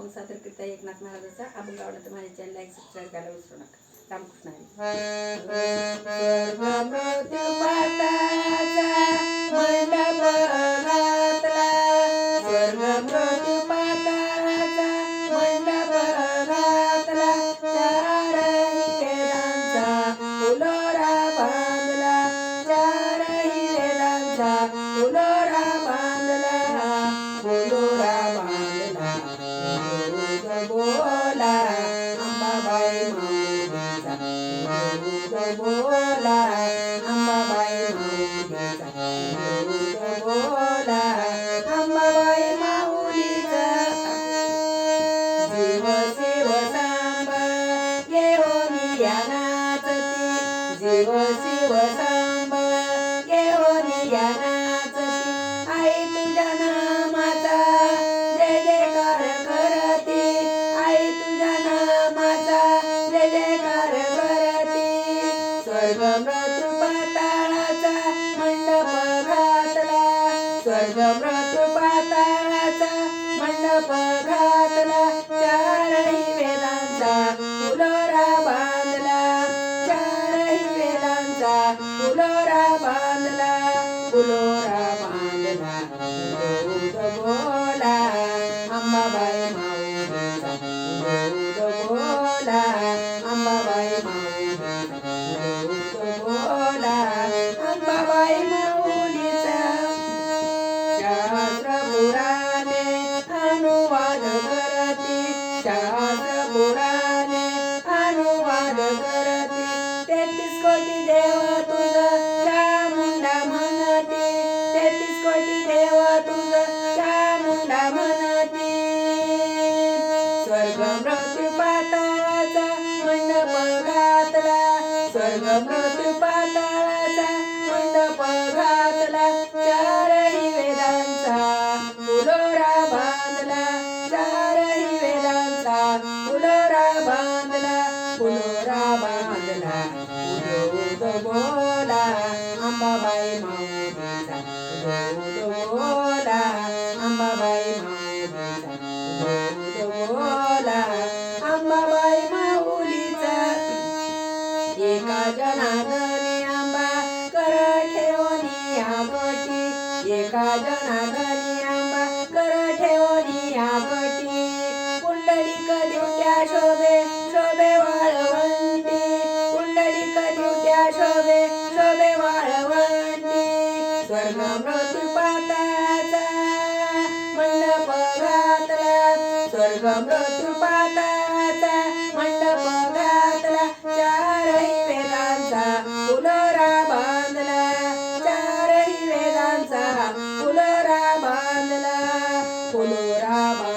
अभंग सादर करता एकनाथ महाराजाचा अभंग आवडला तर माझ्या चॅनल लाईक सबस्क्राईब करायला विसरू नका रामकृष्ण हरी. शिव सांब घेऊन या आई तुझ्या नामाचा जय जयकार करते. आई तुझ्या नामाचा जय जयकार करते. स्वर्ग मृत्यू पाताळाचा मंडप घातला. स्वर्ग मृत्यू पाताळाचा मंडप फुलोरा बांधला फुलोरा बांधला दूध बोला अंबाबाई माऊलीचा दूध बोला अंबाबाई माऊलीचा दूध बोला अंबाबाई माऊलीचा शास्त्र पुराणे अनुवाद करती शास्त्र पुराणे अनुवाद करती तेहतीस कोटी देव तुझ स्वर्ग मृत्यू पाताळाचा मंडप घातला चारही वेदांचा फुलोरा बांधला चारही वेदांचा फुलोरा बांधला फुलोरा बांधला बोला अंबाबाई मा एका जना आंबा कर ठेवणी या गटी एका जनार्दनी आंबा कर ठेवणी या गटी कुंडलिक दिवट्या शोभे शोभे वाळवंटी. कुंडलिक दिवट्या शोभे शोभे वाळवंटी. स्वर्ग मृत्यू पाताळाचा मंडप घातला स्वर्ग मृत्यू पाताळाचा वेदांचा फुलोरा बांधला फुलोरा बांधला